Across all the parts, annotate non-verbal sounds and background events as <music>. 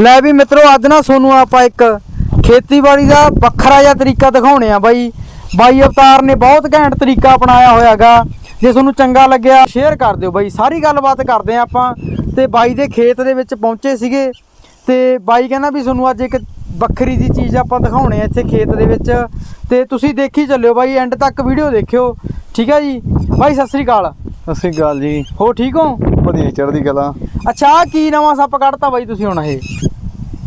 ਲੈ ਵੀ ਮਿੱਤਰੋ ਅੱਜ ਨਾ ਤੁਹਾਨੂੰ ਆਪਾਂ ਇੱਕ ਖੇਤੀਬਾੜੀ ਦਾ ਵੱਖਰਾ ਜਿਹਾ ਤਰੀਕਾ ਦਿਖਾਉਣੇ ਆ ਬਾਈ। ਬਾਈ ਅਵਤਾਰ ਨੇ ਬਹੁਤ ਘੈਂਟ ਤਰੀਕਾ ਅਪਣਾਇਆ ਹੋਇਆਗਾ। ਜੇ ਤੁਹਾਨੂੰ ਚੰਗਾ ਲੱਗਿਆ ਸ਼ੇਅਰ ਕਰ ਦਿਓ ਬਾਈ। ਸਾਰੀ ਗੱਲਬਾਤ ਕਰਦੇ ਆ ਆਪਾਂ। ਤੇ ਬਾਈ ਦੇ ਖੇਤ ਦੇ ਵਿੱਚ ਪਹੁੰਚੇ ਸੀਗੇ। ਤੇ ਬਾਈ ਕਹਿੰਦਾ ਵੀ ਤੁਹਾਨੂੰ ਅੱਜ ਇੱਕ ਵੱਖਰੀ ਜੀ ਚੀਜ਼ ਆਪਾਂ ਦਿਖਾਉਣੇ ਆ ਇੱਥੇ ਖੇਤ ਦੇ ਵਿੱਚ। ਤੇ ਤੁਸੀਂ ਦੇਖੀ ਚੱਲਿਓ ਬਾਈ ਐਂਡ ਤੱਕ ਵੀਡੀਓ ਦੇਖਿਓ। ਠੀਕ ਹੈ ਜੀ? ਬਾਈ ਸਤਿ ਸ੍ਰੀ ਅਕਾਲ। ਸਤਿ ਸ਼੍ਰੀ ਅਕਾਲ ਜੀ। ਹੋ ਠੀਕ ਹੋ? ਵਧੀਆ ਚੜ੍ਹਦੀ ਕਲਾ। ਅੱਛਾ ਆਹ ਕੀ ਨਵਾਂ ਸੱਪ ਕੱਢਤਾ ਬਾਈ ਤੁਸੀਂ ਹੁਣ ਇਹ?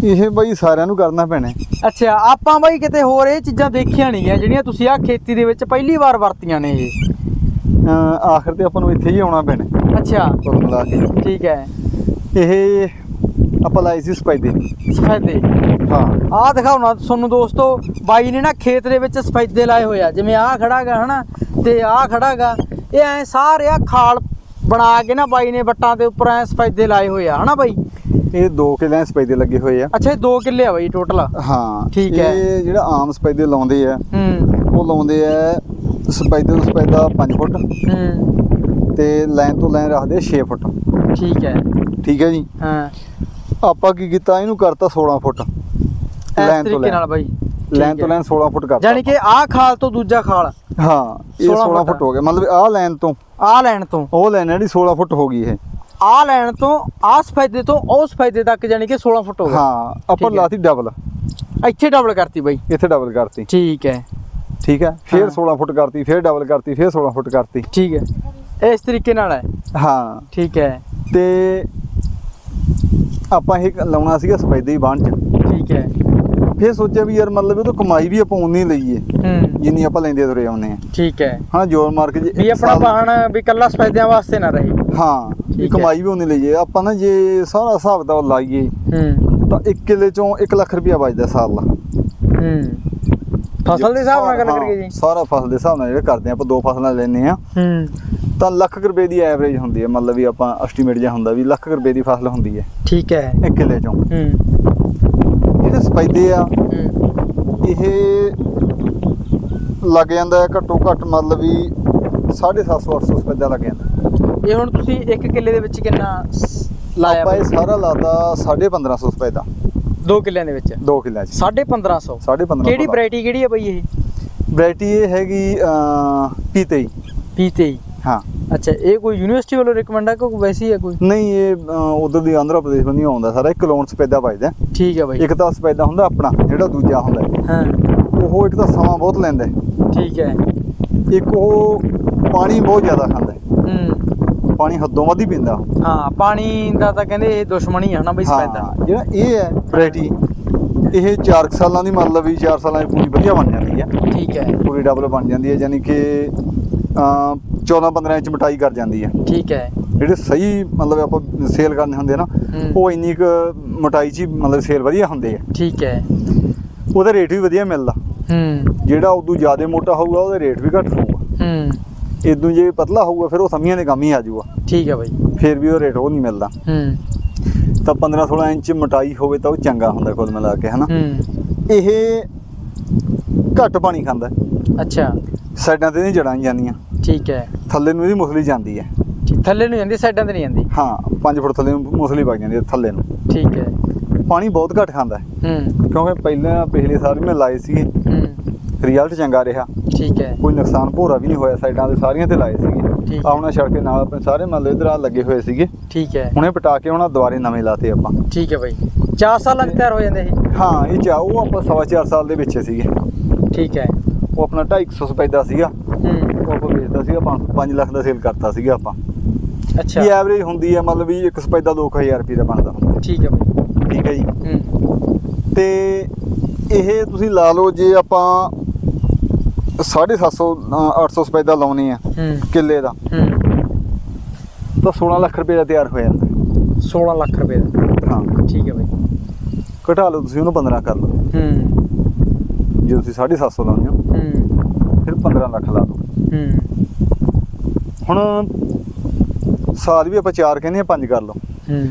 ਇਹ ਬਾਈ ਸਾਰਿਆਂ ਨੂੰ ਕਰਨਾ ਪੈਣਾ। ਹੈ। ਅੱਛਾ ਆਪਾਂ ਬਾਈ ਕਿਤੇ ਹੋਰ ਇਹ ਚੀਜ਼ਾਂ ਦੇਖੀਆਂ ਨਹੀਂ ਗਿਆ ਜਿਹੜੀਆਂ ਤੁਸੀਂ ਆ ਖੇਤੀ ਦੇ ਵਿੱਚ ਪਹਿਲੀ ਵਾਰ ਵਰਤੀਆਂ ਨੇ ਇਹ। ਆਖਰ ਤੇ ਆਪਾਂ ਨੂੰ ਇੱਥੇ ਹੀ ਆਉਣਾ ਪੈਣਾ। ਹੈ, ਅੱਛਾ। ਕੁੱਲ ਮਿਲਾ ਕੇ। ਠੀਕ ਹੈ। ਇਹ ਆਪਾਂ ਲਾਈ ਸੀ ਸਪਾਈਦੇ ਸਫੈਦੇ? ਹਾਂ। ਆਹ ਦਿਖਾਉਣਾ ਤੁਹਾਨੂੰ ਦੋਸਤੋ ਬਾਈ ਨੇ ਨਾ ਖੇਤ ਦੇ ਵਿੱਚ ਸਫੈਦੇ ਲਾਏ ਹੋਏ ਆ। ਜਿਵੇਂ ਆਹ ਖੜਾਗਾ ਹਨਾ? ਤੇ ਆਹ ਖੜਾਗਾ ਇਹ ਐ ਸਾਰੇ ਆ ਖਾਲ ਬਣਾ ਕੇ ਨਾ ਬਾਈ ਨੇ ਵੱਟਾਂ ਦੇ ਉੱਪਰ ਐ ਸਫੈਦੇ ਲਾਏ ਹੋਏ ਆ ਹਨਾ ਬਾਈ? ਇਹ ਦੋ ਕਿਲਿਆਂ ਸਪਾਈਦੇ ਲੱਗੇ ਹੋਏ ਆ। ਅੱਛਾ ਇਹ 2 ਕਿੱਲੇ ਆ ਬਾਈ ਟੋਟਲ ਹਾਂ ਠੀਕ ਹੈ। ਇਹ ਜਿਹੜਾ ਆਮ ਸਪਾਈਦੇ ਲਾਉਂਦੇ ਆ ਹੂੰ। ਉਹ ਲਾਉਂਦੇ ਆ ਸਪਾਈਦੇ ਤੋਂ ਸਪਾਈਦਾ 5 ਫੁੱਟ ਹੂੰ। ਤੇ ਲਾਈਨ ਤੋਂ ਲਾਈਨ ਰੱਖਦੇ ਆ 6 ਫੁੱਟ। ਠੀਕ ਹੈ। ਠੀਕ ਹੈ ਜੀ? ਹਾਂ। ਆਪਾਂ ਕੀ ਕੀਤਾ ਇਹਨੂੰ ਕਰਤਾ 16 ਫੁੱਟ। ਇਸ ਤਰੀਕੇ ਨਾਲ ਬਾਈ। ਲਾਈਨ ਤੋਂ ਲਾਈਨ 16 ਫੁੱਟ ਕਰਤਾ ਯਾਨੀ ਕਿ ਆਹ ਖਾਲ ਤੋਂ ਦੂਜਾ ਖਾਲ। ਹਾਂ ਇਹ 16 16 ਫੁੱਟ। ਹੋ ਗਿਆ ਮਤਲਬ ਆਹ ਲਾਈਨ ਤੋਂ। ਆਹ ਲੈਣ ਤੋਂ। ਉਹ ਲਾਈਨ ਜਿਹੜੀ 16 ਫੁੱਟ ਹੋ ਗਈ ਇਹ। ਆਹ ਲੈਣ ਤੋਂ ਆਹ ਸਫੈਦੇ ਤੋਂ ਉਹ ਸਫੈਦੇ ਤੱਕ ਯਾਨੀ ਕਿ 16 ਫੁੱਟ ਹੋ ਗਿਆ ਹਾਂ ਹੈ। ਲਾਤੀ ਡਬਲ ਇੱਥੇ ਡਬਲ ਕਰਤੀ ਬਾਈ। ਇੱਥੇ ਡਬਲ ਕਰਤੀ। ਠੀਕ ਹੈ। ਠੀਕ ਹੈ। ਫਿਰ ਹਾਂ। 16 ਫੁੱਟ ਕਰਤੀ ਫਿਰ ਡਬਲ ਕਰਤੀ ਫਿਰ 16 ਫੁੱਟ ਕਰਤੀ। ਠੀਕ ਹੈ। ਇਸ ਤਰੀਕੇ ਨਾਲ ਹੈ। ਹਾਂ। ਠੀਕ ਹੈ। ਤੇ ਆਪਾਂ ਇਹ ਲਾਉਣਾ ਸੀਗਾ ਸਫੈਦੇ ਹੀ ਬਾਣ ਚ। ਠੀਕ ਹੈ। ਫਿਰ ਸੋਚਿਆ ਵੀ ਯਾਰ ਮਤਲਬ ਇਹ ਤਾਂ ਕਮਾਈ ਵੀ ਆਪਾਂ ਉਨੀ ਲਈਏ ਹੂੰ। ਜਿੰਨੀ ਆਪਾਂ ਲੈਂਦੇ ਤੁਰੇ ਆਉਂਦੇ ਆ ਠੀਕ ਹੈ। ਹਾਂ ਜੋਰ ਮਾਰ ਕੇ ਜੇ ਵੀ ਇੱਕ ਆਪਣਾ ਸਾਲ- ਵਾਹਣ ਵੀ ਕੱਲਾ ਸਫੈਦਿਆਂ ਵਾਸਤੇ ਨਾ ਰਹੇ। ਹਾਂ ਵੀ ਠੀਕ ਹੈ। ਕਮਾਈ ਵੀ ਉਨੀ ਲਈਏ। ਆਪਾਂ ਨਾ ਜੇ ਸਾਰਾ ਹਿਸਾਬ ਦਾ ਲਾਈਏ ਹੂੰ। ਤਾਂ 1 ਕਿੱਲੇ ਚੋਂ 1 ਲੱਖ ਰੁਪਇਆ ਬਚਦਾ ਸਾਲ ਦਾ। ਹੂੰ। ਫਸਲ ਦੇ ਹਿਸਾਬ ਨਾਲ ਗੱਲ ਹਾਂ, ਕਰੀਏ ਜੀ। ਸਾਰਾ ਫਸਲ ਦੇ ਹਿਸਾਬ ਨਾਲ ਜਿਹੜੇ ਕਰਦੇ ਆ ਆਪਾਂ ਦੋ ਫਸਲਾਂ ਲੈਨੇ ਆ ਹੂੰ। ਤਾਂ ਲੱਖ ਕੁ ਰੁਪਏ ਦੀ ਐਵਰੇਜ ਹੁੰਦੀ ਹੈ। ਮਤਲਬ ਵੀ ਆਪਾਂ ਐਸਟੀਮੇਟ ਜਿਹਾ ਹੁੰਦਾ ਵੀ ਲੱਖ ਕੁ ਰੁਪਏ ਦੀ ਫਸਲ ਹੁੰਦੀ ਹੈ। ਠੀਕ ਹੈ। ਇੱਕ ਕਿੱਲੇ ਚੋਂ। ਹੂੰ। ਸਪੈਦੇ ਆ। ਇਹ ਲੱਗ ਜਾਂਦਾ ਘੱਟੋ ਘੱਟ ਮਤਲਬ ਵੀ 750 800 ਸਪੈਦਾ ਲੱਗ ਜਾਂਦਾ। ਇਹ ਹੁਣ ਤੁਸੀਂ 1 ਕਿੱਲੇ ਦੇ ਵਿੱਚ ਕਿੰਨਾ ਲਾਇਆ ਆਪਾਂ ਇਹ? ਸਾਰਾ ਲਾਤਾ 1550 ਸਪੈਦਾ ਦੋ। ਕਿੱਲਿਆਂ ਦੇ ਵਿੱਚ? 2 ਕਿੱਲਿਆਂ ਚ। 1550 1550 ਕਿਹੜੀ ਵੈਰਾਈਟੀ ਕਿਹੜੀ ਹੈ ਬਾਈ ਇਹ? ਵੈਰਾਈਟੀ ਇਹ ਹੈਗੀ ਪੀ23 P23 ਹਾਂ। ਅੱਛਾ ਇਹ ਕੋਈ ਯੂਨੀਵਰਸਿਟੀ ਵੱਲੋਂ ਰეკਮੈਂਡ ਹੈ ਕਿ ਵੈਸੀ ਹੈ ਕੋਈ? ਨਹੀਂ ਇਹ ਉਧਰ ਦੀ ਆਂਧਰਾ ਪ੍ਰਦੇਸ਼ ਬੰਦੀ ਆਉਂਦਾ ਸਾਰਾ ਇੱਕ ਲੋਨ ਸਪੈਦਾ ਵੱਜਦਾ ਠੀਕ ਹੈ ਬਾਈ। ਇੱਕ ਤਾਂ ਸਪੈਦਾ ਹੁੰਦਾ ਆਪਣਾ ਜਿਹੜਾ ਦੂਜਾ ਹੁੰਦਾ ਹੈ। ਉਹ ਇੱਕ ਤਾਂ ਸਮਾਂ ਬਹੁਤ ਲੈਂਦਾ। ਠੀਕ ਹੈ। ਇੱਕ ਉਹ ਪਾਣੀ ਬਹੁਤ ਜ਼ਿਆਦਾ ਖਾਂਦਾ ਹੈ। ਪਾਣੀ ਹੱਦੋਂ ਵੱਧ ਹੀ ਪੀਂਦਾ। ਹਾਂ ਪਾਣੀ ਦਾ ਤਾਂ ਕਹਿੰਦੇ ਇਹ ਦੁਸ਼ਮਣ ਹੀ ਆ ਨਾ ਬਈ ਸਫੈਦਾ ਹਾਂ ਜਿਹੜਾ ਇਹ ਹੈ ਵੈਰਾਈਟੀ ਇਹ 4 ਸਾਲਾਂ ਦੀ ਮਤਲਬ ਵੀ 4 ਸਾਲਾਂ ਦੀ ਪੂਰੀ ਵਧੀਆ ਬਣ ਜਾਂਦੀ ਹੈ। ਠੀਕ ਹੈ। ਪੂਰੀ ਡਬਲ ਬਣ ਜਾਂਦੀ ਹੈ ਯਾਨੀ ਕਿ 14 15 ਇੰਚ ਮਟਾਈ ਕਰ ਜਾਂਦੀ ਹੈ। ਠੀਕ ਹੈ। ਜਿਹੜੇ ਸਹੀ ਮਤਲਬ ਆਪਾਂ ਸੇਲ ਕਰਨੇ ਹੁੰਦੇ ਨਾ। ਉਹ ਇੰਨੀ ਕੁ ਮਟਾਈ 'ਚ ਮਤਲਬ ਸੇਲ ਵਧੀਆ ਹੁੰਦੇ ਆ। ਠੀਕ ਹੈ। ਉਹਦਾ ਰੇਟ ਵੀ ਵਧੀਆ ਮਿਲਦਾ। ਹੂੰ। ਜਿਹੜਾ ਉਦੋਂ ਜ਼ਿਆਦਾ ਮੋਟਾ ਹੋਊਗਾ ਉਹਦਾ ਰੇਟ ਵੀ ਘੱਟ ਹੋਊਗਾ। ਹੂੰ। ਇਦੋਂ ਜੇ ਪਤਲਾ ਹੋਊਗਾ ਫਿਰ ਉਹ ਸਮੀਆਂ ਦੇ ਕੰਮ ਹੀ ਆ ਜਾਊਗਾ। ਠੀਕ ਹੈ ਬਾਈ। ਫਿਰ ਵੀ ਉਹ ਰੇਟ ਉਹ ਨਹੀਂ ਮਿਲਦਾ। ਹੂੰ। ਤਾਂ 15 16 ਇੰਚ ਮਟਾਈ ਹੋਵੇ ਤਾਂ ਉਹ ਚੰਗਾ ਹੁੰਦਾ ਕੁੱਲ ਮਿਲਾ ਕੇ ਹਨਾ? ਹੂੰ। ਇਹ ਘੱਟ ਪਾਣੀ ਖਾਂਦਾ। ਅੱਛਾ। ਸਾਈਡਾਂ ਤੇ ਨਹੀਂ ਜੜਾਂ ਜਾਂਦੀਆਂ। ਠੀਕ ਹੈ। ਥੱਲੇ ਨੂੰ ਇਹਦੀ ਮੁਸਲੀ ਜਾਂਦੀ ਹੈ। ਥੱਲੇ ਨੂੰ ਜਾਂਦੀ ਸਾਈਡਾਂ ਤੇ ਨਹੀਂ ਜਾਂਦੀ? ਹਾਂ 5 ਫੁੱਟ ਥੱਲੇ ਨੂੰ ਮੁਸਲੀ ਵਗ ਜਾਂਦੀ ਹੈ ਥੱਲੇ ਨੂੰ। ਠੀਕ ਹੈ। ਪਾਣੀ ਬਹੁਤ ਘੱਟ ਖਾਂਦਾ ਹੈ। ਹੂੰ। ਕਿਉਂਕਿ ਪਹਿਲਾਂ ਪਿਛਲੇ ਸਾਲ ਵੀ ਮੈਂ ਲਾਏ ਸੀਗੇ। ਹੂੰ। ਰਿਜ਼ਲਟ ਚੰਗਾ ਰਿਹਾ। ਠੀਕ ਹੈ। ਕੋਈ ਨੁਕਸਾਨ ਭੋਰਾ ਵੀ ਨਹੀਂ ਹੋਇਆ ਸਾਈਡਾਂ ਤੇ ਸਾਰੀਆਂ ਤੇ ਲਾਏ ਸੀਗੇ। ਠੀਕ ਹੈ। ਆਉਣਾ ਸੜਕ ਦੇ ਨਾਲ ਆਪਣੇ ਸਾਰੇ ਮਹੱਲੇ ਇਧਰ ਆ ਲੱਗੇ ਹੋਏ ਸੀਗੇ। ਠੀਕ ਹੈ। ਹੁਣੇ ਪਟਾ ਕੇ ਉਹਨਾਂ ਦੁਬਾਰੇ ਨਵੇਂ ਲਾਤੇ ਆਪਾਂ। ਠੀਕ ਹੈ ਬਾਈ। 4 ਸਾਲਾਂ ਚ ਤਿਆਰ ਹੋ ਜਾਂਦੇ ਇਹ? ਹਾਂ ਇਹ ਚਾ ਉਹ ਆਪਾਂ ਸਵਾ ਚਾਰ ਸਾਲ ਦੇ ਵਿੱਚ ਸੀਗੇ। ਠੀਕ ਹੈ। ਉਹ ਆਪਣਾ 250 ਸਪੈਦਾ ਸੀਗਾ। ਆਪਾਂ ਵੇਚਦਾ ਸੀਗਾ 5 ਲੱਖ ਦਾ ਸੇਲ ਕਰਤਾ ਸੀਗਾ ਆਪਾਂ। ਅੱਛਾ। ਵੀ ਐਵਰੇਜ ਹੁੰਦੀ ਹੈ ਮਤਲਬ ਵੀ ਇੱਕ ਸਪੈਦਾ 2000 ਰੁਪਏ ਦਾ ਬਣਦਾ ਹੁੰਦਾ। ਠੀਕ ਹੈ ਬਾਈ। ਠੀਕ ਹੈ ਜੀ। ਹੂੰ। ਤੇ ਇਹ ਤੁਸੀਂ ਲਾ ਲਓ ਜੇ ਆਪਾਂ 750 800 ਸਪੈਦਾ ਲਾਉਣੀ ਆ ਕਿੱਲੇ ਦਾ ਹੂੰ। ਤਾਂ 16 ਲੱਖ ਰੁਪਏ ਦਾ ਤਿਆਰ ਹੋ ਜਾਂਦਾ 16 ਲੱਖ ਰੁਪਏ ਦਾ। ਹਾਂ। ਠੀਕ ਹੈ ਬਾਈ। ਘਟਾ ਲਓ ਤੁਸੀਂ ਉਹਨੂੰ 15 ਕਰ ਲਓ। ਹੂੰ। ਜੇ ਤੁਸੀਂ 750 ਲਾਉਂਦੇ ਹੋ ਹੂੰ। 15 ਲੱਖ ਲਾ ਦਿਓ ਹੂੰ। ਹੁਣ ਸਾਲ ਵੀ ਆਪਾਂ 4 ਕਹਿੰਦੇ ਆ 5 ਕਰ ਲਓ। ਹੂੰ।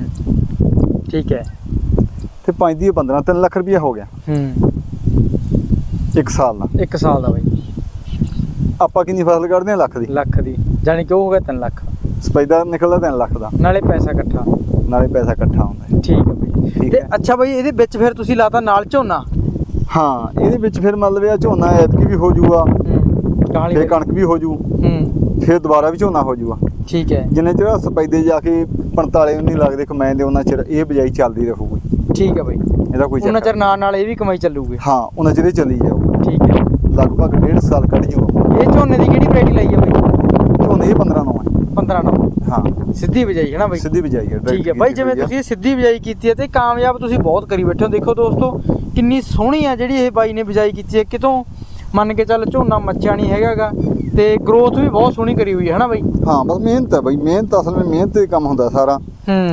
ਠੀਕ ਹੈ। ਤੇ 5 ਦੀ 15 3 ਲੱਖ ਰੁਪਏ ਹੋ ਗਿਆ। ਹੂੰ। ਇੱਕ ਸਾਲ ਦਾ ਇੱਕ ਸਾਲ ਦਾ ਬਾਈ। ਆਪਾਂ ਕਿੰਨੀ ਫਸਲ ਕੱਢਦੇ ਆ ਲੱਖ ਦੀ। ਲੱਖ ਦੀ। ਜਾਣੀ ਕਿ ਉਹ ਹੋ ਗਿਆ 3 ਲੱਖ। ਸਪੈਦਾ ਨਿਕਲਦਾ 3 ਲੱਖ ਦਾ। ਨਾਲੇ ਪੈਸਾ ਇਕੱਠਾ। ਨਾਲੇ ਪੈਸਾ ਇਕੱਠਾ ਹੁੰਦਾ ਹੈ ਠੀਕ ਹੈ ਬਾਈ। ਠੀਕ ਤੇ ਹੈ। ਅੱਛਾ ਬਾਈ ਇਹਦੇ ਵਿੱਚ ਫਿਰ ਤੁਸੀਂ ਲਾਤਾ ਨਾਲ ਝੋਨਾ? ਹਾਂ ਇਹਦੇ ਵਿੱਚ ਫਿਰ ਮਤਲਬ ਇਹ ਆ ਝੋਨਾ ਐਤਕੀ ਵੀ ਹੋ ਜੂਗਾ। ਕਾਲੀ ਫਿਰ ਕਣਕ ਵੀ ਹੋ ਜੂ। ਹੂੰ। ਫਿਰ ਦੁਬਾਰਾ ਵੀ ਝੋਨਾ ਹੋ ਜੂਗਾ। ਠੀਕ ਹੈ। ਜਿੰਨੇ ਚਿਰ ਸਪੈਦੇ ਜਾ ਕੇ 45 ਨਹੀਂ ਲੱਗਦੇ ਕਮਾਉਂਦੇ ਉਹਨਾਂ ਚਿਰ ਇਹ ਬਿਜਾਈ ਚੱਲਦੀ ਰਹੂਗੀ। ਠੀਕ ਹੈ ਬਾਈ। ਇਹਦਾ ਕੋਈ ਉਹਨਾਂ ਚਿਰ ਨਾਲ ਨਾਲ ਇਹ ਵੀ ਕਮਾਈ ਚੱਲੂਗੀ। ਹਾਂ ਉਹਨਾਂ ਚਿਰ ਇਹ ਚੱਲੀ ਜਾਊ ਠੀਕ ਹੈ। ਲਗਭਗ ਡੇਢ ਸਾਲ ਕੱਢ ਜੂਗਾ ਇਹ ਝੋਨੇ ਦੀ ਕਿਹੜੀ ਵੈਰਾਈਟੀ ਲਾਈ ਆ ਬਾਈ? ਝੋਨੇ ਇਹ 15 ਨੂੰ ਹੈ। 15 ਨੰਬਰ ਹਾਂ। ਸਿੱਧੀ ਬਜਾਈ ਹੈ ਨਾ ਬਾਈ? ਸਿੱਧੀ ਬਿਜਾਈ ਹੈ ਠੀਕ ਹੈ। ਬਾਈ ਜਿਵੇਂ ਤੁਸੀਂ ਸਿੱਧੀ ਬਿਜਾਈ ਕੀਤੀ ਹੈ ਤੇ ਕਾਮਯਾਬ ਤੁਸੀਂ ਬਹੁਤ ਕਰੀ ਬੈਠੇ ਹੋ। ਦੇਖੋ ਦੋਸਤੋ ਕਿੰਨੀ ਸੋਹਣੀ ਆ ਜਿਹੜੀ ਇਹ ਬਾਈ ਨੇ ਬਿਜਾਈ ਕੀਤੀ ਹੈ। ਕਿਤੋਂ ਮੰਨ ਕੇ ਚੱਲ ਝੋਨਾ ਮੱਚਾ ਨਹੀਂ ਹੈਗਾਗਾ ਤੇ ਗਰੋਥ ਵੀ ਬਹੁਤ ਸੋਹਣੀ ਕਰੀ ਹੋਈ ਹੈ ਹਨਾ ਬਾਈ? ਹਾਂ ਬਸ ਮਿਹਨਤ ਹੈ ਬਾਈ ਮਿਹਨਤ ਅਸਲ ਵਿੱਚ ਮਿਹਨਤ ਤੇ ਕੰਮ ਹੁੰਦਾ ਸਾਰਾ।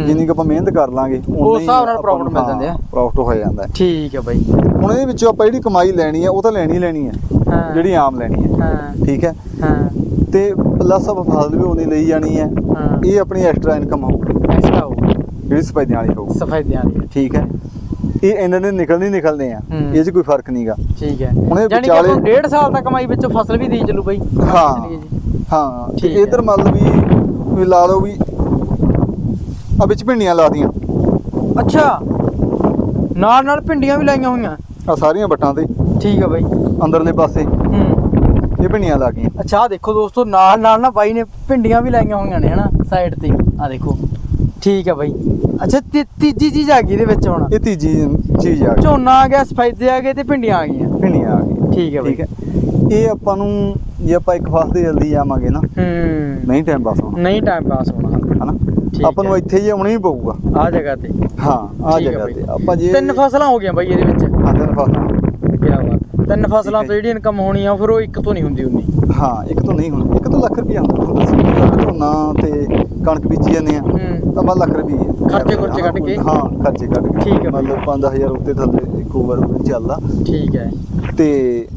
ਜਿੰਨੀ ਕੁ ਆਪਾਂ ਮਿਹਨਤ ਕਰ ਲਾਂਗੇ ਉਸ ਹਿਸਾਬ ਨਾਲ profit ਮਿਲ ਜਾਂਦੇ ਆ। ਪ੍ਰੋਫਿਟ ਹੋ ਜਾਂਦਾ। ਠੀਕ ਹੈ ਬਾਈ। ਹੁਣ ਇਹਦੇ ਵਿੱਚੋਂ ਆਪਾਂ ਜਿਹੜੀ ਕਮਾਈ ਲੈਣੀ ਹੈ ਉਹ ਤਾਂ ਲੈਣੀ ਲੈਣੀ ਹੈ। ਜਿਹੜੀ ਆਮ ਲੈਣੀ ਹੈ। ਹਾਂ। ਠੀਕ ਹੈ? ਹਾਂ। ਤੇ ਪਲੱਸ ਆਪਾਂ ਫਸਲ ਵੀ ਉਹਨੀ ਲਈ ਜਾਣੀ ਹੈ। ਇਹ ਆਪਣੀ ਐਕਸਟਰਾ ਇਨਕਮ ਹੋਊਗੀ ਐਕਸਟਰਾ ਹੋ ਜਿਹੜੀ ਸਪੈਦਿਆਂ ਵਾਲੀ ਹੋਊ। ਸਫੈਦਿਆਂ ਵਾਲੀ। ਠੀਕ ਹੈ? ਇਹ ਇਹਨਾਂ ਦੇ ਨਿਕਲਣੇ ਨਿਕਲਨੇ ਆ। ਇਹ 'ਚ ਕੋਈ ਫ਼ਰਕ ਨਹੀਂਗਾ ਠੀਕ ਹੈ। ਹੁਣ ਇਹ ਯਾਨੀ ਕਿ ਆਪਾਂ ਨੂੰ ਵਿਚਾਲੇ- ਡੇਢ ਸਾਲ ਤੱਕ ਕਮਾਈ ਵਿੱਚ ਫਸਲ ਵੀ ਦੇ ਚੱਲੂ ਬਾਈ। ਹਾਂ। ਹਾਂ ਤੇ ਠੀਕ ਹੈ। ਇਧਰ ਮਤਲਬ ਵੀ ਵੀ ਲਾ ਲਓ ਵੀ ਆ ਵਿੱਚ ਭਿੰਡੀਆਂ ਲਾਦੀਆਂ ਅੱਛਾ। ਨਾਲ ਨਾਲ ਭਿੰਡੀਆਂ ਵੀ ਲਾਈਆਂ ਹੋਈਆਂ। ਆ ਸਾਰੀਆਂ ਵੱਟਾਂ ਤੇ। ਠੀਕ ਹੈ ਬਾਈ। ਅੰਦਰਲੇ ਪਾਸੇ। ਹੂੰ। ਇਹ ਭਿੰਡੀਆਂ ਲਾ ਗਈਆਂ। ਅੱਛਾ ਆਹ ਦੇਖੋ ਦੋਸਤੋ ਨਾਲ ਨਾਲ ਨਾ ਬਾਈ ਨੇ ਭਿੰਡੀਆਂ ਵੀ ਲਾਈਆਂ ਹੋਈਆਂ ਨੇ ਹਨਾ ਸਾਈਡ ਤੇ। ਆ ਦੇਖੋ। ਠੀਕ ਹੈ ਬਾਈ। ਅੱਛਾ ਤੀ- ਤੀਜੀ ਚੀਜ਼ ਆ ਗਈ ਇਹਦੇ ਵਿੱਚ ਹੁਣ। ਇਹ ਤੀਜੀ ਚੀਜ਼ ਆ ਗਈ। ਝੋਨਾ ਆ ਗਿਆ ਸਫੈਦੇ ਆ ਗਏ ਤੇ ਭਿੰਡੀਆਂ ਆ ਗਈਆਂ। ਭਿੰਡੀਆਂ ਆ ਗਈਆਂ। ਠੀਕ ਹੈ ਬਾਈ। ਠੀਕ ਹੈ ਇਹ ਆਪਾਂ ਨੂੰ ਜੇ ਆਪਾਂ ਇੱਕ ਫਸਦੇ ਜਲਦੀ ਜਾਵਾਂਗੇ ਨਾ ਹੂੰ। ਨਹੀਂ ਟਾਈਮ ਪਾਸ ਹੋਣਾ। ਨਹੀਂ ਟਾਈਮ ਪਾਸ ਹੋਣਾ। ਹਨਾ? ਆਪਾਂ ਨੂੰ ਹੈ। ਇੱਥੇ ਹੀ ਆਉਣਾ ਹੀ ਪਊਗਾ। ਆ ਜਗ੍ਹਾ ਤੇ। ਹਾਂ ਆ ਠੀਕ ਹੈ ਜਗ੍ਹਾ ਬਾਈ। ਤੇ। ਆਪਾਂ ਜੇ ਤਿੰਨ ਫਸਲਾਂ ਹੋ ਗਈਆਂ ਬਾਈ ਇਹਦੇ ਵਿੱਚ। ਹਾਂ ਤਿੰਨ ਫਸਲਾਂ। ਕੀ ਬਾਤ ਤਿੰਨ ਫਸਲਾਂ ਤੋਂ। ਜਿਹੜੀ ਇਨਕਮ ਹੋਣੀ ਆ ਫਿਰ ਉਹ ਇੱਕ ਤੋਂ ਨਹੀਂ ਹੁੰਦੀ ਉਨੀ। ਹਾਂ ਇੱਕ ਤੋਂ ਨਹੀਂ ਹੋਣਾ ਇੱਕ ਤੋਂ ਲੱਖ ਰੁਪਇਆ ਹੁੰਦਾ ਦੱਸੀ ਲੱਖ ਝੋਨਾ ਤੇ ਕਣਕ ਬੀਜੀ ਜਾਂਦੇ ਆ। ਹੂੰ। ਤਾਂ ਬਸ ਲੱਖ ਰੁਪਏ ਖਰਚੇ ਖੁਰਚੇ ਕੱਢ ਕੇ? ਹਾਂ ਖਰਚੇ ਕੱਢ ਕੇ। ਠੀਕ ਹੈ ਬਾਈ। ਮਤਲਬ 5000 ਉੱਤੇ ਥੱਲੇ ਇੱਕ ਓਵਰ ਚੱਲਦਾ। ਠੀਕ ਹੈ। ਤੇ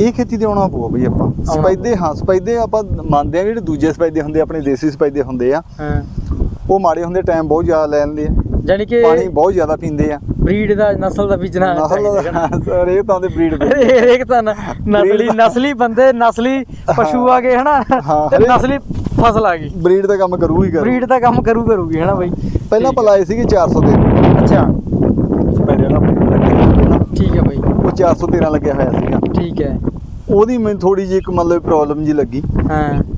ਇਹ ਖੇਤੀ ਤੇ ਆਉਣਾ ਪਊਗਾ ਬਈ ਆਪਾਂ। ਸਪੈਦੇ ਹਾਂ ਸਪੈਦੇ ਆਪਾਂ ਮੰਨਦੇ ਆ ਜਿਹੜੇ ਦੂਜੇ ਸਪੈਦੇ ਹੁੰਦੇ ਆ, ਆਪਣੇ ਦੇਸੀ ਸਪੈਦੇ ਹੁੰਦੇ ਆ। ਹਾਂ। ਉਹ ਮਾੜੇ ਹੁੰਦੇ ਟਾਈਮ ਬਹੁਤ ਜ਼ਿਆਦਾ ਲੈ ਲੈਂਦੇ ਆ। ਜਾਨੀ ਕਿ ਪਾਣੀ ਬਹੁਤ ਜ਼ਿਆਦਾ ਪੀਂਦੇ ਆ। ਬਰੀਡ ਦਾ ਨਸਲ ਦਾ ਬੀਜਣਾ ਨਸਲ ਇਹ ਤਾਂ ਦੇ ਬਰੀਡ ਹਰੇਕ ਤਾਂ ਨਸਲੀ ਨਸਲੀ ਬੰਦੇ ਨਸਲੀ ਪਸ਼ੂ ਆ ਗਏ ਹਨਾ? ਤੇ ਨਸਲੀ ਫਸਲ ਆ ਗਈ। ਬਰੀਡ ਦਾ ਕੰਮ ਕਰੂ ਹੀ ਕਰੂ ਬਰੀਡ ਦਾ ਕੰਮ ਕਰੂ ਕਰੂਗੀ ਹਨਾ ਬਾਈ? ਪਹਿਲਾਂ। ਪਲਾਏ ਸੀਗੇ 400 ਦੇ ਅੱਛਾ ਠੀਕ ਹੈ ਬਾਈ। ਉਹ 413 ਲੱਗਿਆ ਹੋਇਆ ਸੀਗਾ। ਠੀਕ ਹੈ। ਉਹਦੀ ਮੈਨੂੰ ਥੋੜੀ ਜਿਹੀ ਇੱਕ ਮਤਲਬ ਪ੍ਰੋਬਲਮ ਜੀ ਲੱਗੀ। ਹਾਂ।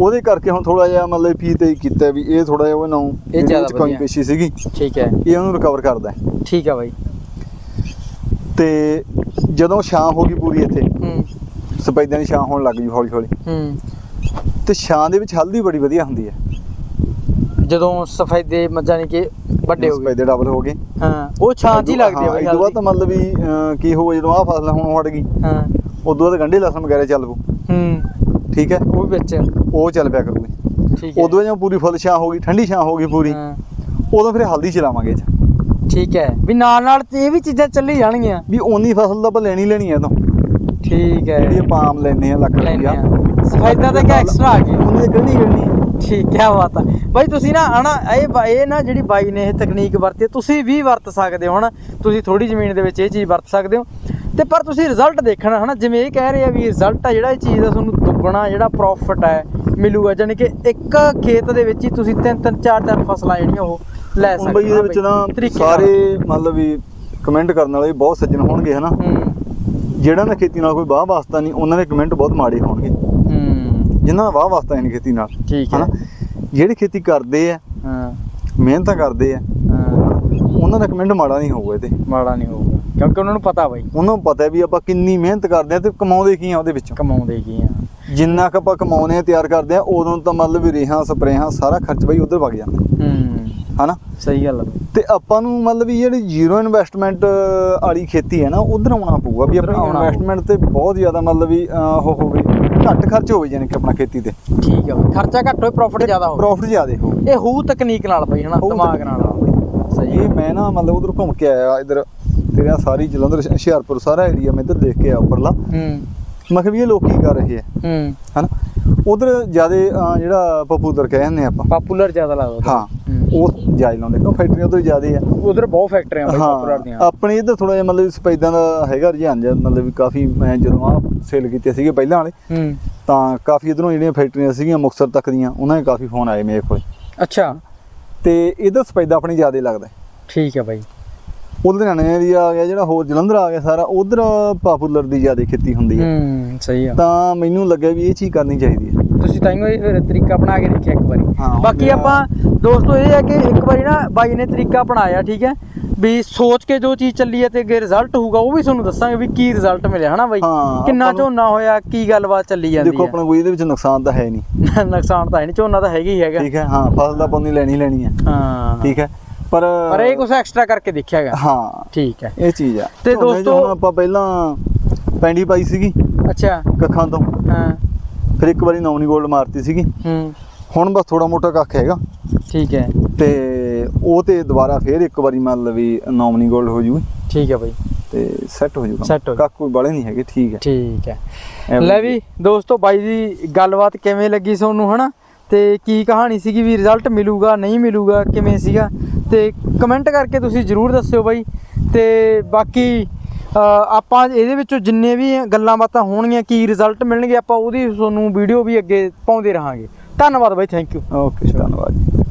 ਉਹਦੇ ਕਰਕੇ ਹੁਣ ਥੋੜਾ ਜਿਹਾ ਮਤਲਬ ਫੀ ਤੇ ਕੀਤਾ ਵੀ ਇਹ ਥੋੜਾ ਜਿਹਾ ਉਹ ਨਾ ਇਹ ਜ਼ਿਆਦਾ ਕਮੀ। ਪੇਸ਼ੀ ਸੀਗੀ। ਠੀਕ ਹੈ। ਇਹ ਉਹਨੂੰ ਰਿਕਵਰ ਕਰਦਾ ਹੈ। ਠੀਕ ਹੈ ਬਾਈ। ਤੇ ਜਦੋਂ ਛਾਂ ਹੋ ਗਈ ਪੂਰੀ ਇੱਥੇ ਹੂੰ। ਸਪੈਦਿਆਂ ਦੀ ਛਾਂ ਹੋਣ ਲੱਗ ਜੂ ਹੌਲੀ ਹੌਲੀ। ਹੂੰ। ਤੇ ਛਾਂ ਦੇ ਵਿੱਚ ਹਲਦੀ ਬੜੀ ਵਧੀਆ ਹੁੰਦੀ ਹੈ। ਜਦੋਂ ਸਫੈਦੇ ਜਾਨੀ ਕਿ ਵੱਡੇ ਹੋ ਗਏ। ਸਪੈਦੇ ਡਬਲ ਹੋ ਗਏ। ਹਾਂ ਉਹ ਛਾਂ ਹੀ ਲੱਗਦੀ ਆ ਬਾਈ ਇਹ ਤਾਂ ਮਤਲਬ ਵੀ ਕੀ ਹੋਊ ਜਦੋਂ ਆਹ ਫਸਲ ਹੁਣ ਹਟ ਗਈ ਹਾਂ। ਉਦੋਂ ਬਾਅਦ ਗੰਢੇ ਲਸਣ ਵਗੈਰਾ ਚੱਲ ਪੂ ਹੂੰ। ਠੀਕ ਹੈ? ਉਹ ਵੀ ਵਿੱਚ ਉਹ ਚੱਲ ਪਿਆ ਕਰੂਗੀ। ਠੀਕ ਹੈ। ਉਦੋਂ ਜਦੋਂ ਪੂਰੀ ਫੁੱਲ ਛਾਂ ਹੋ ਗਈ ਠੰਡੀ ਛਾਂ ਹੋ ਗਈ ਪੂਰੀ ਹਾਂ, ਉਦੋਂ ਫਿਰ ਹਲਦੀ ਚਲਾਵਾਂਗੇ 'ਚ। ਠੀਕ ਹੈ। ਵੀ ਨਾਲ ਨਾਲ ਤੇ ਇਹ ਵੀ ਚੀਜ਼ਾਂ ਚੱਲੀ ਜਾਣਗੀਆਂ। ਵੀ ਓਨੀ ਫਸਲ ਤਾਂ ਆਪਾਂ ਲੈਣੀ ਲੈਣੀ ਹੈ ਤਾਂ। ਠੀਕ ਹੈ। ਜਿਹੜੀ ਆਪਾਂ ਆਮ ਲੈਨੇ ਆ ਲੱਖ ਰੁਪਇਆ ਸਫੈਦਾ ਤਾਂ ਕਿ ਐਕਸਟਰਾ ਆ ਗਈ। ਉਹਨੇ ਗੰਢੀ ਹੈ ਠੀਕ ਹੈ ਬਾਤ ਆ। ਬਾਈ ਤੁਸੀਂ ਨਾ ਹਨਾ ਇਹ ਬਾ- ਇਹ ਨਾ ਜਿਹੜੀ ਬਾਈ ਨੇ ਇਹ ਤਕਨੀਕ ਵਰਤੀ ਹੈ, ਤੁਸੀਂ ਵੀ ਵਰਤ ਸਕਦੇ ਹੋ ਹਨਾ। ਤੁਸੀਂ ਥੋੜੀ ਜ਼ਮੀਨ ਦੇ ਵਿੱਚ ਇਹ ਚੀਜ਼ ਵਰਤ ਸਕਦੇ ਹੋ। ਤੇ ਪਰ ਤੁਸੀਂ ਰਿਜ਼ਲਟ ਦੇਖਣਾ ਹਨਾ? ਜਿਵੇਂ ਇਹ ਕਹਿ ਰਹੇ ਆ ਵੀ ਰਿਜ਼ਲਟ ਆ ਜਿਹੜਾ ਇਹ ਚੀਜ਼ ਦਾ ਤੁਹਾਨੂੰ ਦੁੱਗਣਾ ਜਿਹੜਾ ਪ੍ਰੋਫਿਟ ਹੈ ਮਿਲੂਗਾ। ਜਾਨੀ ਕਿ ਇੱਕ ਖੇਤ ਦੇ ਵਿੱਚ ਹੀ ਤੁਸੀਂ ਤਿੰਨ ਤਿੰਨ ਚਾਰ ਚਾਰ ਫਸਲਾਂ ਜਿਹੜੀਆਂ ਉਹ ਲੈ ਸਕਦੇ ਬਈ ਇਹਦੇ ਹਨਾ ਵਿੱਚ ਨਾ। ਸਾਰੇ ਮਤਲਬ ਵੀ ਕਮੈਂਟ ਕਰਨ ਵਾਲੇ ਬਹੁਤ ਸੱਜਣ ਹੋਣਗੇ ਹਨਾ? ਹੂੰ। ਜਿਹੜਾ ਨਾ ਖੇਤੀ ਨਾਲ ਕੋਈ ਵਾਹ ਵਾਸਤਾ ਨਹੀਂ ਉਹਨਾਂ ਦੇ ਕਮੈਂਟ ਬਹੁਤ ਮਾੜੇ ਹੋਣਗੇ। ਹੂੰ। ਜਿਨ੍ਹਾਂ ਦਾ ਵਾਹ ਵਾਸਤਾ ਨਹੀਂ ਖੇਤੀ ਨਾਲ ਠੀਕ ਹੈ। ਹਨਾ? ਜਿਹੜੇ ਖੇਤੀ ਕਰਦੇ ਆ ਹਾਂ। ਮਿਹਨਤਾਂ ਕਰਦੇ ਆ ਹਾਂ। ਉਹਨਾਂ ਦਾ ਕਮੈਂਟ ਮਾੜਾ ਨਹੀਂ ਹੋਊਗਾ ਇਹਦੇ। ਮਾੜਾ ਨਹੀਂ ਹੋਊਗਾ। ਕਿਉਂਕਿ ਉਹਨਾਂ ਨੂੰ ਪਤਾ ਬਾਈ। ਉਹਨਾਂ ਨੂੰ ਪਤਾ ਵੀ ਆਪਾਂ ਕਿੰਨੀ ਮਿਹਨਤ ਕਰਦੇ ਆ ਤੇ ਕਮਾਉਂਦੇ ਕੀ ਆ ਉਹਦੇ ਵਿੱਚੋਂ। ਕਮਾਉਂਦੇ ਕੀ ਆ। ਜਿੰਨਾ ਕੁ ਆਪਾਂ ਕਮਾਉਂਦੇ ਆ ਤਿਆਰ ਕਰਦੇ ਆ ਉਦੋਂ ਤਾਂ ਮਤਲਬ ਵੀ ਰੇਹਾਂ ਸਪਰੇਹਾਂ ਸਾਰਾ ਖਰਚ ਬਈ ਉਧਰ ਵਗ ਜਾਂਦਾ। ਹੂੰ। ਹਨਾ? ਸਹੀ ਗੱਲ ਤੇ ਆਪਾਂ ਨੂੰ ਮਤਲਬ ਵੀ ਜਿਹੜੀ ਜ਼ੀਰੋ ਇਨਵੈਸਟਮੈਂਟ ਵਾਲੀ ਖੇਤੀ ਹੈ ਨਾ ਉਧਰ ਆਉਣਾ ਪਊਗਾ ਵੀ ਆਪਣੀ ਇਨਵੈਸਟਮੈਂਟ ਤੇ ਬਹੁਤ ਜ਼ਿਆਦਾ ਮਤਲਬ ਵੀ ਉਹ ਹੋਵੇ ਘੱਟ ਖਰਚ ਹੋਵੇ ਜਾਨੀ ਕਿ ਆਪਣਾ ਖੇਤੀ ਤੇ। ਠੀਕ ਆ ਖਰਚਾ ਘੱਟ ਹੋਏ ਪ੍ਰੋਫਿਟ ਜ਼ਿਆਦਾ ਹੋਵੇ। ਪ੍ਰੋਫਿਟ ਜ਼ਿਆਦਾ ਹੋਵੇ। ਇਹ ਹੂ ਤਕਨੀਕ ਨਾਲ ਬਈ ਹਨਾ ਦਿਮਾਗ ਨਾਲ। ਸਹੀ ਇਹ ਮੈਂ ਨਾ ਮਤਲਬ ਉਧਰ ਘੁੰਮ ਕੇ ਆਇਆ ਇਧਰ ਤੇਰੇ ਆਹ ਸਾਰੀ ਜਲੰਧਰ ਹੁਸ਼ਿਆਰਪੁਰ ਸਾਰਾ ਏਰੀਆ ਮੈਂ ਇੱਧਰ ਦੇਖ ਕੇ ਆਇਆ ਉੱਪਰਲਾ। ਹੂੰ। ਮੈਂ ਕਿਹਾ ਵੀ ਇਹ ਲੋਕ ਕੀ ਕਰ ਰਹੇ ਆ? ਹੂੰ। ਹਨਾ? ਉਧਰ ਜ਼ਿਆਦਾ ਜਿਹੜਾ ਪਪੂਦਰ ਕਹਿੰਦੇ ਆਪਾਂ। ਪਪੂਲਰ ਜ਼ਿਆਦਾ ਲੱਗਦਾ ਹਾਂ ਉਹ ਜਾਇ ਲਾਉਂਦੇ ਕਿਉਂ? ਫੈਕਟਰੀਆਂ ਉਧਰ ਜ਼ਿਆਦਾ ਆ। ਉਧਰ ਬਹੁਤ ਫੈਕਟਰੀਆਂ ਬਈ ਪਪੂਲਰ ਦੀਆਂ। ਆਪਣੇ ਇੱਧਰ ਥੋੜਾ ਜਿਹਾ ਮਤਲਬ ਸਪੈਦਾਂ ਦਾ ਹੈਗਾ ਰੁਝਾਨ ਜਿਹਾ ਮਤਲਬ ਵੀ ਕਾਫੀ ਮੈਂ ਜਦੋਂ ਆ ਸੇਲ ਕੀਤੇ ਸੀਗੇ ਪਹਿਲਾਂ ਵਾਲੇ ਹੂੰ। ਤਾਂ ਕਾਫੀ ਇਧਰੋਂ ਜਿਹੜੀਆਂ ਫੈਕਟਰੀਆਂ ਸੀਗੀਆਂ ਮੁਕਤਸਰ ਤੱਕ ਦੀਆਂ ਉਹਨਾਂ ਦੇ ਕਾਫੀ ਫੋਨ ਆਏ ਮੇਰੇ ਕੋਲ। ਅੱਛਾ। ਤੇ ਇਧਰ ਸਪੈਦਾ ਆਪਣੀ ਜ਼ਿਆਦਾ ਲੱਗਦਾ। ਠੀਕ ਹੈ ਬਾਈ। ਲੁਧਿਆਣੇ ਏਰੀਆ ਆ ਗਿਆ ਜਿਹੜਾ ਹੋਰ ਜਲੰਧਰ ਆ ਗਿਆ ਸਾਰਾ ਉਧਰ ਪਾਪੂਲਰ ਦੀ ਜ਼ਿਆਦਾ ਖੇਤੀ ਹੁੰਦੀ ਹੈ ਹੂੰ ਸਹੀ ਆ। ਤਾਂ ਮੈਨੂੰ ਲੱਗਿਆ ਵੀ ਇਹ ਚੀਜ਼ ਕਰਨੀ ਚਾਹੀਦੀ ਹੈ ਤੁਸੀਂ ਤਾਂ ਹੀ ਫਿਰ ਤਰੀਕਾ ਬਣਾ ਕੇ ਦੇਖਿਆ ਇੱਕ ਵਾਰੀ। ਬਾਕੀ ਆਪਾਂ ਦੋਸਤੋ ਇਹ ਹੈ ਕਿ ਇੱਕ ਵਾਰੀ ਨਾ ਬਾਈ ਨੇ ਤਰੀਕਾ ਅਪਣਾਇਆ ਠੀਕ ਹੈ? ਵੀ ਸੋਚ ਕੇ ਜੋ ਚੀਜ਼ ਚੱਲੀ ਹੈ ਤੇ ਅੱਗੇ ਰਿਜ਼ਲਟ ਹੋਊਗਾ ਉਹ ਵੀ ਤੁਹਾਨੂੰ ਦੱਸਾਂਗੇ ਵੀ ਕੀ ਰਿਜ਼ਲਟ ਮਿਲਿਆ ਹਨਾ ਬਾਈ? ਕਿੰਨਾ ਝੋਨਾ ਹੋਇਆ ਕੀ ਗੱਲਬਾਤ ਚੱਲੀ ਜਾਂਦੀ ਦੇਖੋ ਹੈ? ਆਪਣਾ ਕੋਈ ਇਹਦੇ ਵਿੱਚ ਨੁਕਸਾਨ ਤਾਂ ਹੈ ਨਹੀਂ। <laughs> ਨੁਕਸਾਨ ਤਾਂ ਹੈ ਨਹੀਂ ਝੋਨਾ ਤਾਂ ਹੈਗਾ ਹੀ ਹੈਗਾ। ਠੀਕ ਹੈ ਹਾਂ ਫਸਲ ਦਾ ਪਾਣੀ ਲੈਣੀ ਲੈਣੀ ਹੈ। ਹਾਂ। ਠੀਕ ਹੈ। ਪਰ ਪਰ ਇਹ ਕੁਝ ਐਕਸਟਰਾ ਕਰਕੇ ਦੇਖਿਆ ਹੈਗਾ। ਹਾਂ। ਠੀਕ ਹੈ। ਇਹ ਚੀਜ਼ ਆ। ਤੇ ਦੋਸਤੋ- ਹੁਣ ਆਪਾਂ ਪਹਿਲਾਂ ਪੈਂਡੀ ਪਾਈ ਸੀਗੀ ਅੱਛਾ। ਕੱਖਾਂ ਤੋਂ। ਹਾਂ। ਫਿਰ ਇੱਕ ਵਾਰੀ ਨੌਨੀ ਗੋਲਡ ਮਾਰਤੀ ਸੀਗੀ। ਹੂੰ। ਹੁਣ ਬਸ ਥੋੜਾ ਮੋਟਾ ਕੱਖ ਹੈਗਾ। ਠੀਕ ਹੈ। ਤੇ ਉਹ ਤੇ ਦੁਬਾਰਾ ਫੇਰ ਇੱਕ ਵਾਰੀ ਮੰਨ ਲਵੀ ਨੌਮਨੀ ਗੋਲਡ ਹੋ ਜੂਗੀ। ਠੀਕ ਹੈ ਬਾਈ। ਤੇ ਸੈੱਟ ਹੋ ਜੂਗਾ। Set ਹੋ ਕੱਖ ਕੋਈ ਬੜੇ ਨਹੀਂ ਹੈਗੇ ਠੀਕ ਹੈ। ਠੀਕ ਹੈ। ਲੈ ਵੀ ਦੋਸਤੋ ਬਾਈ ਦੀ ਗੱਲਬਾਤ ਕਿਵੇਂ ਲੱਗੀ ਤੁਹਾਨੂੰ ਹਨਾ? ਤੇ ਕੀ ਕਹਾਣੀ ਸੀਗੀ ਵੀ ਰਿਜ਼ਲਟ ਮਿਲੂਗਾ ਨਹੀਂ ਮਿਲੂਗਾ ਕਿਵੇਂ ਸੀਗਾ? ਤੇ ਕਮੈਂਟ ਕਰਕੇ ਤੁਸੀਂ ਜਰੂਰ ਦੱਸਿਓ ਬਾਈ। ਤੇ ਬਾਕੀ ਆਪਾਂ ਇਹਦੇ ਵਿੱਚੋਂ ਜਿੰਨੇ ਵੀ ਗੱਲਾਂ ਬਾਤਾਂ ਹੋਣਗੀਆਂ, ਕੀ ਰਿਜ਼ਲਟ ਮਿਲਣਗੇ, ਆਪਾਂ ਉਹਦੀ ਤੁਹਾਨੂੰ ਵੀਡੀਓ ਵੀ ਅੱਗੇ ਪਾਉਂਦੇ ਰਹਾਂਗੇ। ਧੰਨਵਾਦ ਬਾਈ ਥੈਂਕ ਯੂ ਓਕੇ ਧੰਨਵਾਦ। ਜੀ